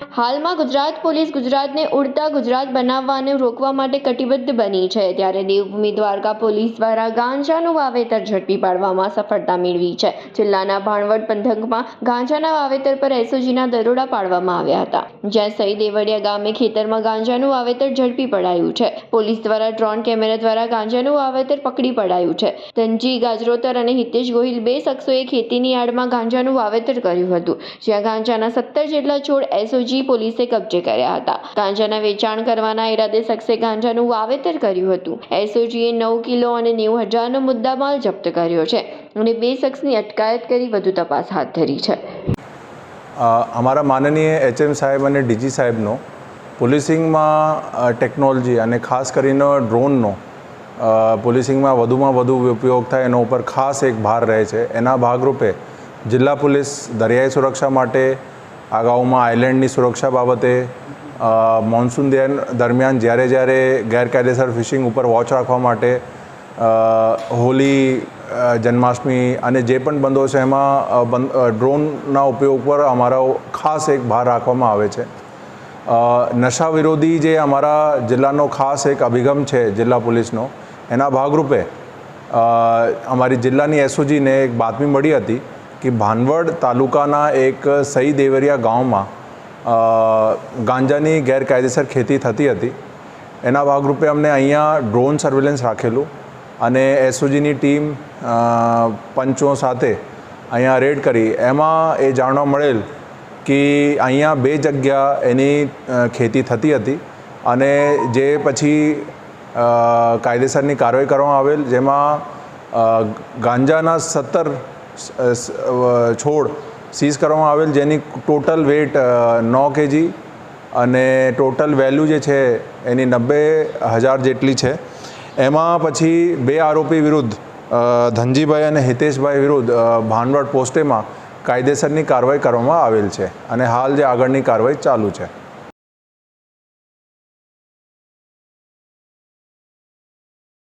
હાલમાં ગુજરાત પોલીસ ગુજરાતને ઉડતા ગુજરાત બનાવવાને રોકવા માટે કટિબદ્ધ બની છે. ત્યારે દેવભૂમિ દ્વારકા પોલીસ દ્વારા ગાંજાનું વાવેતર ઝડપી પાડવામાં સફળતા મેળવી છે. જિલ્લાના ભાણવડ પંથકમાં ગાંજાના વાવેતર પર એસઓજીના દરોડા પાડવામાં આવ્યા હતા. જ્યાં સઈ દેવડિયા ગામે ખેતરમાં ગાંજાનું વાવેતર ઝડપી પડાયું છે. પોલીસ દ્વારા ડ્રોન કેમેરા દ્વારા ગાંજાનું વાવેતર પકડી પડાયું છે. ધનજી ગાજરોતર અને હિતેશ ગોહિલ બે શખ્સોએ ખેતીની આડમાં ગાંજાનું વાવેતર કર્યું હતું. જ્યાં ગાંજાના સત્તર જેટલા છોડ એસઓજી પોલીસે કબજે કર્યા હતા. ગાંજાના વેચાણ કરવાના ઈરાદે શખ્સે ગાંજાનું વાવેતર કર્યું હતું. એસઓજીએ નવ કિલો અને નેવું હજારનો મુદ્દામાલ જપ્ત કર્યો છે અને બે શખ્સની અટકાયત કરી વધુ તપાસ હાથ ધરી છે. અમારા માનનીય એચએમ સાહેબ અને ડીજી સાહેબનો પોલીસિંગમાં ટેકનોલોજી અને ખાસ કરીને ડ્રોનનો પોલીસિંગમાં વધુમાં વધુ ઉપયોગ થાય એના ઉપર ખાસ એક ભાર રહે છે. એના ભાગરૂપે જિલ્લા પોલીસ દરિયાઈ સુરક્ષા માટે અગાઉમાં આઇલેન્ડની સુરક્ષા બાબતે મોન્સૂન દરમિયાન- જ્યારે જ્યારે ગેરકાયદેસર ફિશિંગ ઉપર વોચ રાખવા માટે હોલી જન્માષ્ટમી અને જે પણ બંધો છે એમાં ડ્રોનના ઉપયોગ પર અમારો ખાસ એક ભાર રાખવામાં આવે છે. નશા વિરોધી જે અમારા જિલ્લાનો ખાસ એક અભિગમ છે જિલ્લા પોલીસનો, એના ભાગરૂપે અમારી જિલ્લાની એસઓજીને એક બાતમી મળી હતી કે ભાનવડ તાલુકાના એક સઈ દેવરિયા ગામમાં ગાંજાની ગેરકાયદેસર ખેતી થતી હતી. એના ભાગરૂપે અમને અહીંયા ડ્રોન સર્વેલન્સ રાખેલું અને એસઓજીની ટીમ પંચો સાથે અહીંયા રેડ કરી. એમાં એ જાણવા મળેલ કે અહીંયા બે જગ્યા એની ખેતી થતી હતી અને જે પછી કાયદેસરની કાર્યવાહી કરવામાં આવેલ, જેમાં ગાંજાના સત્તર છોડ સીઝ કરવામાં આવેલ, જેની ટોટલ વેટ નવ કેજી અને ટોટલ વેલ્યુ જે છે એની નબ્બે હજાર જેટલી છે. એમાં પછી બે આરોપી વિરુદ્ધ ધનજીભાઈ અને હિતેશભાઈ વિરુદ્ધ ભાનવડ પોસ્ટેમાં કાયદેસરની કાર્યવાહી કરવામાં આવેલ છે અને હાલ જે આગળની કાર્યવાહી ચાલુ છે.